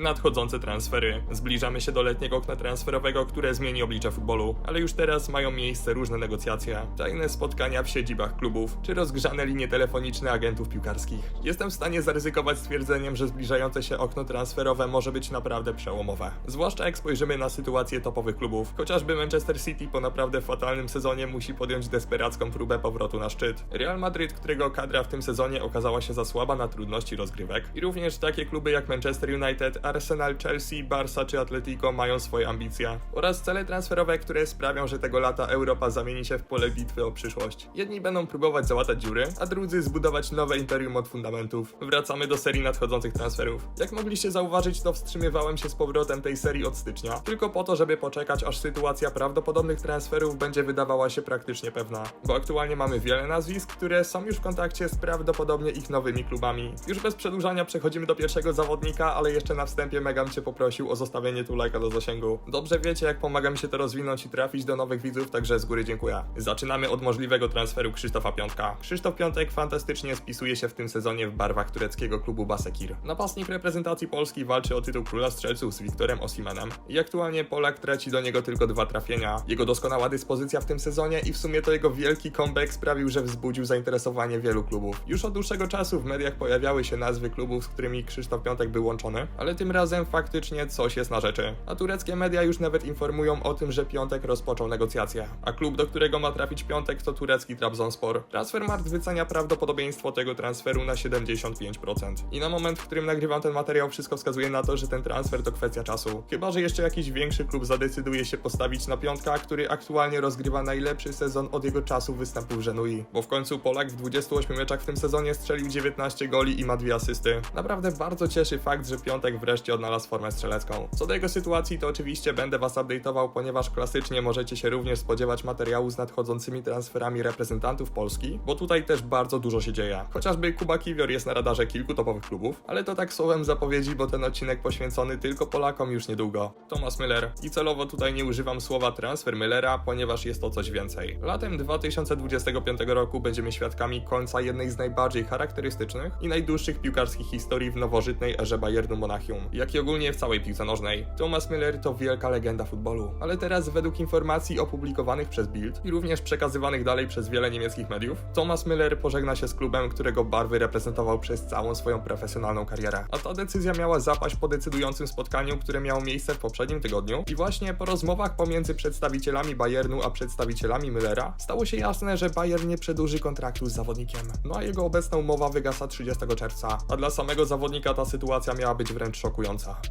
Nadchodzące transfery. Zbliżamy się do letniego okna transferowego, które zmieni oblicze futbolu, ale już teraz mają miejsce różne negocjacje, tajne spotkania w siedzibach klubów, czy rozgrzane linie telefoniczne agentów piłkarskich. Jestem w stanie zaryzykować stwierdzeniem, że zbliżające się okno transferowe może być naprawdę przełomowe. Zwłaszcza jak spojrzymy na sytuację topowych klubów. Chociażby Manchester City po naprawdę fatalnym sezonie musi podjąć desperacką próbę powrotu na szczyt. Real Madrid, którego kadra w tym sezonie okazała się za słaba na trudności rozgrywek. I również takie kluby jak Manchester United, Arsenal, Chelsea, Barca czy Atletico mają swoje ambicje. Oraz cele transferowe, które sprawią, że tego lata Europa zamieni się w pole bitwy o przyszłość. Jedni będą próbować załatać dziury, a drudzy zbudować nowe imperium od fundamentów. Wracamy do serii nadchodzących transferów. Jak mogliście zauważyć, to wstrzymywałem się z powrotem tej serii od stycznia, tylko po to, żeby poczekać, aż sytuacja prawdopodobnych transferów będzie wydawała się praktycznie pewna. Bo aktualnie mamy wiele nazwisk, które są już w kontakcie z prawdopodobnie ich nowymi klubami. Już bez przedłużania przechodzimy do pierwszego zawodnika, ale jeszcze na wstępie Megam Cię poprosił o zostawienie tu lajka do zasięgu. Dobrze wiecie, jak pomaga mi się to rozwinąć i trafić do nowych widzów, także z góry dziękuję. Zaczynamy od możliwego transferu Krzysztofa Piątka. Krzysztof Piątek fantastycznie spisuje się w tym sezonie w barwach tureckiego klubu Basekir. Napastnik reprezentacji Polski walczy o tytuł króla strzelców z Wiktorem Osimenem i aktualnie Polak traci do niego tylko dwa trafienia. Jego doskonała dyspozycja w tym sezonie i w sumie to jego wielki comeback sprawił, że wzbudził zainteresowanie wielu klubów. Już od dłuższego czasu w mediach pojawiały się nazwy klubów, z którymi Krzysztof Piątek był łączony, ale tym razem faktycznie coś jest na rzeczy. A tureckie media już nawet informują o tym, że Piątek rozpoczął negocjacje. A klub, do którego ma trafić Piątek to turecki Trabzonspor. Transfermarkt wycenia prawdopodobieństwo tego transferu na 75%. I na moment, w którym nagrywam ten materiał, wszystko wskazuje na to, że ten transfer to kwestia czasu. Chyba, że jeszcze jakiś większy klub zadecyduje się postawić na Piątka, który aktualnie rozgrywa najlepszy sezon od jego czasu występu w Żenui. Bo w końcu Polak w 28 meczach w tym sezonie strzelił 19 goli i ma dwie asysty. Naprawdę bardzo cieszy fakt, że Piątek wreszcie odnalazł formę strzelecką. Co do jego sytuacji, to oczywiście będę was update'ował, ponieważ klasycznie możecie się również spodziewać materiału z nadchodzącymi transferami reprezentantów Polski, bo tutaj też bardzo dużo się dzieje. Chociażby Kuba Kiwior jest na radarze kilku topowych klubów, ale to tak słowem zapowiedzi, bo ten odcinek poświęcony tylko Polakom już niedługo. Thomas Müller. I celowo tutaj nie używam słowa transfer Müllera, ponieważ jest to coś więcej. Latem 2025 roku będziemy świadkami końca jednej z najbardziej charakterystycznych i najdłuższych piłkarskich historii w nowożytnej erze Bayernu Monachium, jak i ogólnie w całej piłce nożnej. Thomas Müller to wielka legenda futbolu, ale teraz według informacji opublikowanych przez Bild i również przekazywanych dalej przez wiele niemieckich mediów, Thomas Müller pożegna się z klubem, którego barwy reprezentował przez całą swoją profesjonalną karierę. A ta decyzja miała zapaść po decydującym spotkaniu, które miało miejsce w poprzednim tygodniu i właśnie po rozmowach pomiędzy przedstawicielami Bayernu a przedstawicielami Müllera stało się jasne, że Bayern nie przedłuży kontraktu z zawodnikiem. No a jego obecna umowa wygasa 30 czerwca, a dla samego zawodnika ta sytuacja miała być wręcz szokująca.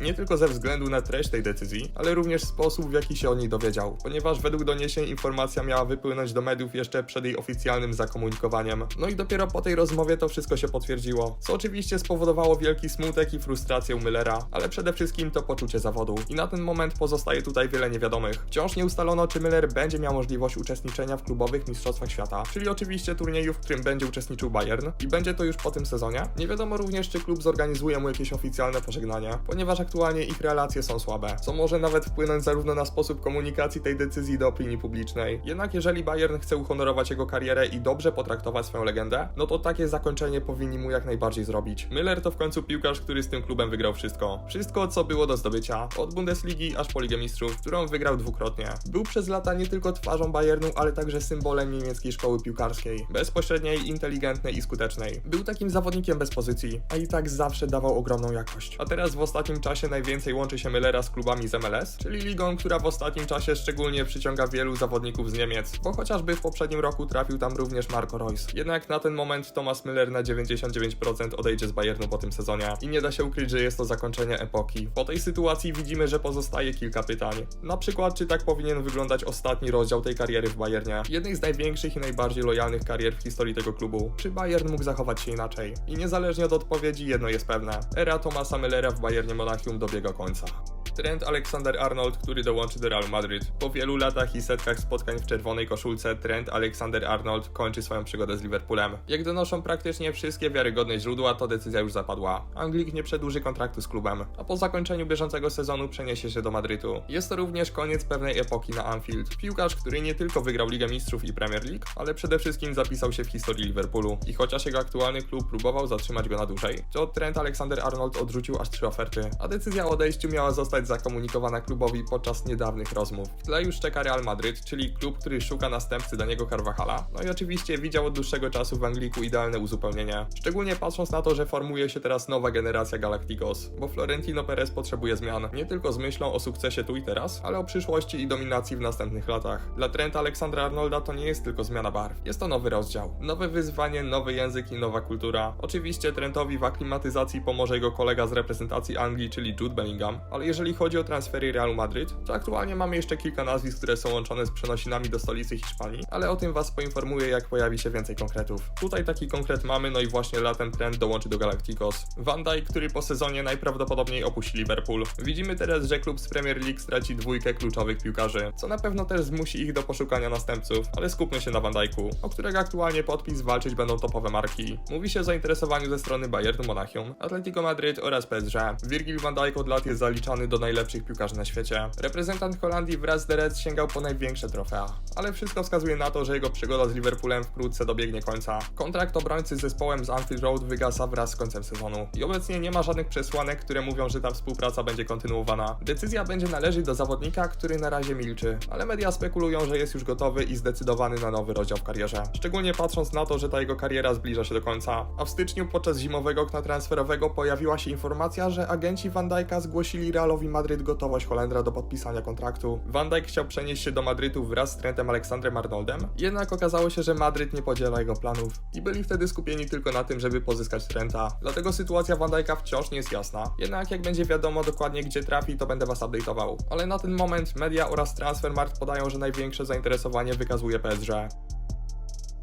Nie tylko ze względu na treść tej decyzji, ale również sposób w jaki się o niej dowiedział, ponieważ według doniesień informacja miała wypłynąć do mediów jeszcze przed jej oficjalnym zakomunikowaniem. No i dopiero po tej rozmowie to wszystko się potwierdziło, co oczywiście spowodowało wielki smutek i frustrację u Müllera, ale przede wszystkim to poczucie zawodu. I na ten moment pozostaje tutaj wiele niewiadomych. Wciąż nie ustalono, czy Müller będzie miał możliwość uczestniczenia w klubowych mistrzostwach świata, czyli oczywiście turnieju, w którym będzie uczestniczył Bayern i będzie to już po tym sezonie. Nie wiadomo również, czy klub zorganizuje mu jakieś oficjalne pożegnanie, ponieważ aktualnie ich relacje są słabe, co może nawet wpłynąć zarówno na sposób komunikacji tej decyzji do opinii publicznej. Jednak jeżeli Bayern chce uhonorować jego karierę i dobrze potraktować swoją legendę, no to takie zakończenie powinni mu jak najbardziej zrobić. Müller to w końcu piłkarz, który z tym klubem wygrał wszystko. Wszystko, co było do zdobycia, od Bundesligi aż po Ligę Mistrzów, którą wygrał dwukrotnie. Był przez lata nie tylko twarzą Bayernu, ale także symbolem niemieckiej szkoły piłkarskiej. Bezpośredniej, inteligentnej i skutecznej. Był takim zawodnikiem bez pozycji, a i tak zawsze dawał ogromną jakość. A teraz w ostatnim czasie najwięcej łączy się Müllera z klubami z MLS, czyli ligą, która w ostatnim czasie szczególnie przyciąga wielu zawodników z Niemiec, bo chociażby w poprzednim roku trafił tam również Marco Reus. Jednak na ten moment Thomas Müller na 99% odejdzie z Bayernu po tym sezonie i nie da się ukryć, że jest to zakończenie epoki. Po tej sytuacji widzimy, że pozostaje kilka pytań. Na przykład, czy tak powinien wyglądać ostatni rozdział tej kariery w Bayernie? Jednej z największych i najbardziej lojalnych karier w historii tego klubu. Czy Bayern mógł zachować się inaczej? I niezależnie od odpowiedzi, jedno jest pewne. Era Thomasa Müllera w Bayernie Monachium dobiega końca. Trent Alexander-Arnold, który dołączy do Real Madrid. Po wielu latach i setkach spotkań w czerwonej koszulce, Trent Alexander-Arnold kończy swoją przygodę z Liverpoolem. Jak donoszą praktycznie wszystkie wiarygodne źródła, to decyzja już zapadła. Anglik nie przedłuży kontraktu z klubem, a po zakończeniu bieżącego sezonu przeniesie się do Madrytu. Jest to również koniec pewnej epoki na Anfield. Piłkarz, który nie tylko wygrał Ligę Mistrzów i Premier League, ale przede wszystkim zapisał się w historii Liverpoolu. I chociaż jego aktualny klub próbował zatrzymać go na dłużej, to Trent Alexander-Arnold odrzucił aż trzy oferty, a decyzja o odejściu miała zostać zakomunikowana klubowi podczas niedawnych rozmów. W tle już czeka Real Madryt, czyli klub, który szuka następcy Daniego Carvajala, no i oczywiście widział od dłuższego czasu w Angliku idealne uzupełnienie. Szczególnie patrząc na to, że formuje się teraz nowa generacja Galacticos, bo Florentino Perez potrzebuje zmian, nie tylko z myślą o sukcesie tu i teraz, ale o przyszłości i dominacji w następnych latach. Dla Trenta Alexandra Arnolda to nie jest tylko zmiana barw, jest to nowy rozdział, nowe wyzwanie, nowy język i nowa kultura. Oczywiście Trentowi w aklimatyzacji pomoże jego kolega z reprezentacji Anglii, czyli Jude Bellingham, ale jeżeli chodzi o transfery Realu Madryt, to aktualnie mamy jeszcze kilka nazwisk, które są łączone z przenosinami do stolicy Hiszpanii, ale o tym was poinformuję, jak pojawi się więcej konkretów. Tutaj taki konkret mamy, no i właśnie latem Trent dołączy do Galacticos. Van Dijk, który po sezonie najprawdopodobniej opuści Liverpool. Widzimy teraz, że klub z Premier League straci dwójkę kluczowych piłkarzy, co na pewno też zmusi ich do poszukania następców, ale skupmy się na Van Dijku, o którego aktualnie podpis walczyć będą topowe marki. Mówi się o zainteresowaniu ze strony Bayernu Monachium, Atletico Madryt oraz PSG. Virgil van Dijk od lat jest zaliczany do najlepszych piłkarzy na świecie. Reprezentant Holandii wraz z The Reds sięgał po największe trofea, ale wszystko wskazuje na to, że jego przygoda z Liverpoolem wkrótce dobiegnie końca. Kontrakt obrońcy z zespołem z Anfield Road wygasa wraz z końcem sezonu i obecnie nie ma żadnych przesłanek, które mówią, że ta współpraca będzie kontynuowana. Decyzja będzie należeć do zawodnika, który na razie milczy, ale media spekulują, że jest już gotowy i zdecydowany na nowy rozdział w karierze. Szczególnie patrząc na to, że ta jego kariera zbliża się do końca. A w styczniu podczas zimowego okna transferowego pojawiła się informacja, że agenci Van Dijk'a zgłosili Realowi Madryt gotowość Holendra do podpisania kontraktu. Van Dijk chciał przenieść się do Madrytu wraz z Trentem Aleksandrem Arnoldem, jednak okazało się, że Madryt nie podziela jego planów i byli wtedy skupieni tylko na tym, żeby pozyskać Trenta. Dlatego sytuacja Van Dijk'a wciąż nie jest jasna. Jednak jak będzie wiadomo dokładnie gdzie trafi, to będę was update'ował. Ale na ten moment media oraz Transfermarkt podają, że największe zainteresowanie wykazuje PSG.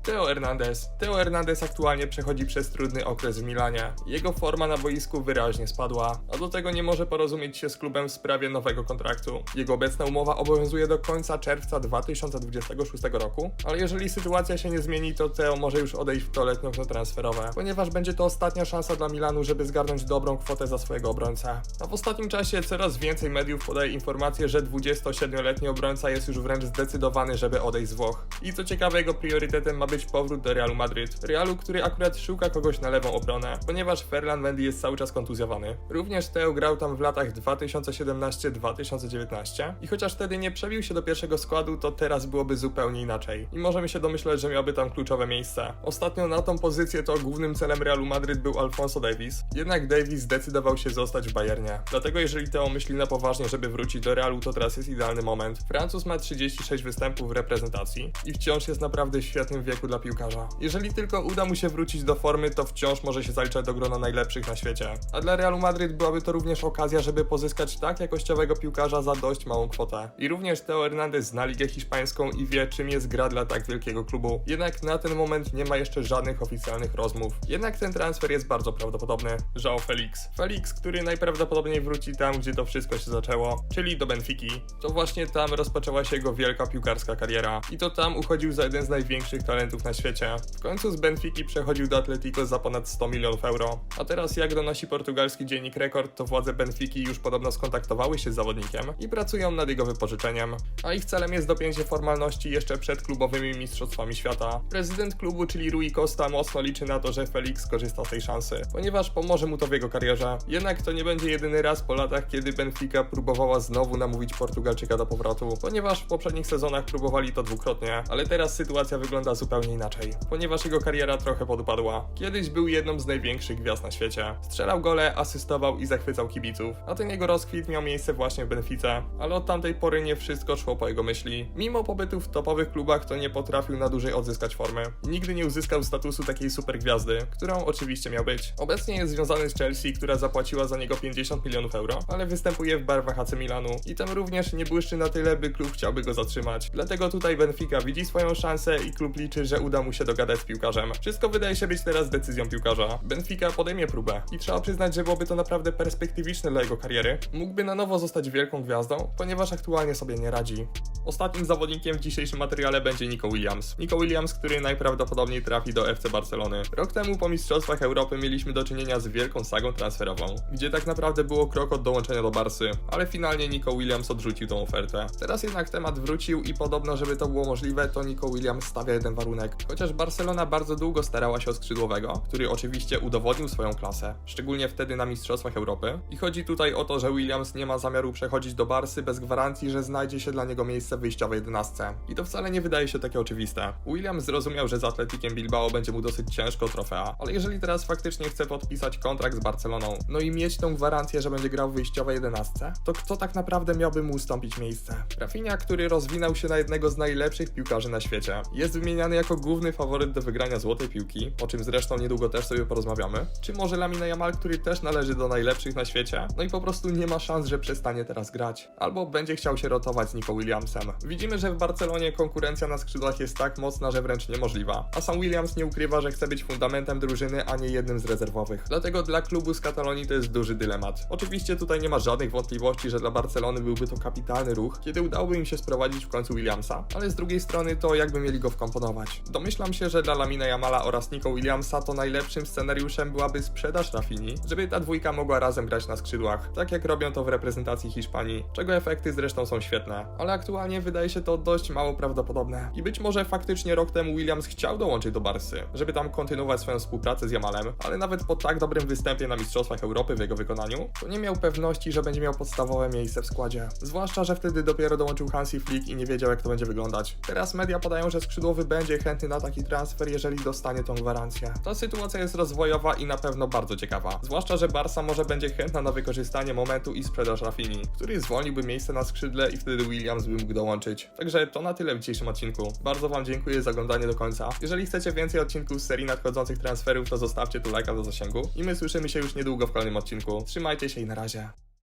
Teo Hernandez. Teo Hernandez aktualnie przechodzi przez trudny okres w Milanie. Jego forma na boisku wyraźnie spadła, a do tego nie może porozumieć się z klubem w sprawie nowego kontraktu. Jego obecna umowa obowiązuje do końca czerwca 2026 roku, ale jeżeli sytuacja się nie zmieni, to Teo może już odejść w to letnie okno transferowe, ponieważ będzie to ostatnia szansa dla Milanu, żeby zgarnąć dobrą kwotę za swojego obrońcę. A w ostatnim czasie coraz więcej mediów podaje informacje, że 27-letni obrońca jest już wręcz zdecydowany, żeby odejść z Włoch. I co ciekawe, jego priorytetem ma być powrót do Realu Madryt. Realu, który akurat szuka kogoś na lewą obronę, ponieważ Ferland Mendy jest cały czas kontuzjowany. Również Teo grał tam w latach 2017-2019 i chociaż wtedy nie przebił się do pierwszego składu, to teraz byłoby zupełnie inaczej. I możemy się domyśleć, że miałby tam kluczowe miejsce. Ostatnio na tą pozycję to głównym celem Realu Madryt był Alfonso Davis, jednak Davis zdecydował się zostać w Bayernie. Dlatego jeżeli Teo myśli na poważnie, żeby wrócić do Realu, to teraz jest idealny moment. Francuz ma 36 występów w reprezentacji i wciąż jest naprawdę świetnym wieku dla piłkarza. Jeżeli tylko uda mu się wrócić do formy, to wciąż może się zaliczać do grona najlepszych na świecie. A dla Realu Madryt byłaby to również okazja, żeby pozyskać tak jakościowego piłkarza za dość małą kwotę. I również Teo Hernandez zna ligę hiszpańską i wie, czym jest gra dla tak wielkiego klubu. Jednak na ten moment nie ma jeszcze żadnych oficjalnych rozmów. Jednak ten transfer jest bardzo prawdopodobny. João Felix. Felix, który najprawdopodobniej wróci tam, gdzie to wszystko się zaczęło, czyli do Benfiki. To właśnie tam rozpoczęła się jego wielka piłkarska kariera. I to tam uchodził za jeden z największych talentów na świecie. W końcu z Benfiki przechodził do Atletico za ponad 100 milionów euro. A teraz, jak donosi portugalski dziennik Rekord, to władze Benfiki już podobno skontaktowały się z zawodnikiem i pracują nad jego wypożyczeniem. A ich celem jest dopięcie formalności jeszcze przed klubowymi mistrzostwami świata. Prezydent klubu, czyli Rui Costa, mocno liczy na to, że Felix skorzysta z tej szansy, ponieważ pomoże mu to w jego karierze. Jednak to nie będzie jedyny raz po latach, kiedy Benfica próbowała znowu namówić Portugalczyka do powrotu, ponieważ w poprzednich sezonach próbowali to dwukrotnie, ale teraz sytuacja wygląda zupełnie inaczej, ponieważ jego kariera trochę podupadła. Kiedyś był jedną z największych gwiazd na świecie. Strzelał gole, asystował i zachwycał kibiców, a ten jego rozkwit miał miejsce właśnie w Benfice, ale od tamtej pory nie wszystko szło po jego myśli. Mimo pobytu w topowych klubach to nie potrafił na dłużej odzyskać formy. Nigdy nie uzyskał statusu takiej supergwiazdy, którą oczywiście miał być. Obecnie jest związany z Chelsea, która zapłaciła za niego 50 milionów euro, ale występuje w barwach AC Milanu i tam również nie błyszczy na tyle, by klub chciałby go zatrzymać. Dlatego tutaj Benfica widzi swoją szansę i klub liczy, że uda mu się dogadać z piłkarzem. Wszystko wydaje się być teraz decyzją piłkarza. Benfica podejmie próbę i trzeba przyznać, że byłoby to naprawdę perspektywiczne dla jego kariery. Mógłby na nowo zostać wielką gwiazdą, ponieważ aktualnie sobie nie radzi. Ostatnim zawodnikiem w dzisiejszym materiale będzie Nico Williams. Nico Williams, który najprawdopodobniej trafi do FC Barcelony. Rok temu po Mistrzostwach Europy mieliśmy do czynienia z wielką sagą transferową, gdzie tak naprawdę było krok od dołączenia do Barsy, ale finalnie Nico Williams odrzucił tą ofertę. Teraz jednak temat wrócił i podobno, żeby to było możliwe, to Nico Williams stawia jeden warunek. Chociaż Barcelona bardzo długo starała się o skrzydłowego, który oczywiście udowodnił swoją klasę, szczególnie wtedy na Mistrzostwach Europy. I chodzi tutaj o to, że Williams nie ma zamiaru przechodzić do Barsy bez gwarancji, że znajdzie się dla niego miejsce w wyjściowej 11. I to wcale nie wydaje się takie oczywiste. Williams zrozumiał, że z Atletikiem Bilbao będzie mu dosyć ciężko trofea, ale jeżeli teraz faktycznie chce podpisać kontrakt z Barceloną, no i mieć tą gwarancję, że będzie grał w wyjściowej 11, to kto tak naprawdę miałby mu ustąpić miejsce? Rafinha, który rozwinął się na jednego z najlepszych piłkarzy na świecie, jest wymieniany jako główny faworyt do wygrania złotej piłki, o czym zresztą niedługo też sobie porozmawiamy. Czy może Lamine Yamal, który też należy do najlepszych na świecie, no i po prostu nie ma szans, że przestanie teraz grać, albo będzie chciał się rotować z Nico Williamsem. Widzimy, że w Barcelonie konkurencja na skrzydłach jest tak mocna, że wręcz niemożliwa, a sam Williams nie ukrywa, że chce być fundamentem drużyny, a nie jednym z rezerwowych. Dlatego dla klubu z Katalonii to jest duży dylemat. Oczywiście tutaj nie ma żadnych wątpliwości, że dla Barcelony byłby to kapitalny ruch, kiedy udałoby im się sprowadzić w końcu Williamsa, ale z drugiej strony to jakby mieli go wkomponować. Domyślam się, że dla Lamina Yamala oraz Nico Williamsa to najlepszym scenariuszem byłaby sprzedaż Rafini, żeby ta dwójka mogła razem grać na skrzydłach, tak jak robią to w reprezentacji Hiszpanii, czego efekty zresztą są świetne, ale aktualnie wydaje się to dość mało prawdopodobne. I być może faktycznie rok temu Williams chciał dołączyć do Barsy, żeby tam kontynuować swoją współpracę z Jamalem, ale nawet po tak dobrym występie na Mistrzostwach Europy w jego wykonaniu, to nie miał pewności, że będzie miał podstawowe miejsce w składzie. Zwłaszcza, że wtedy dopiero dołączył Hansi Flick i nie wiedział jak to będzie wyglądać. Teraz media podają, że skrzydłowy będzie chętny na taki transfer, jeżeli dostanie tą gwarancję. Ta sytuacja jest rozwojowa i na pewno bardzo ciekawa. Zwłaszcza, że Barsa może będzie chętna na wykorzystanie momentu i sprzedaż Rafini, który zwolniłby miejsce na skrzydle i wtedy Williams by mógł dołączyć. Także to na tyle w dzisiejszym odcinku. Bardzo Wam dziękuję za oglądanie do końca. Jeżeli chcecie więcej odcinków z serii nadchodzących transferów, to zostawcie tu lajka do zasięgu i my słyszymy się już niedługo w kolejnym odcinku. Trzymajcie się i na razie.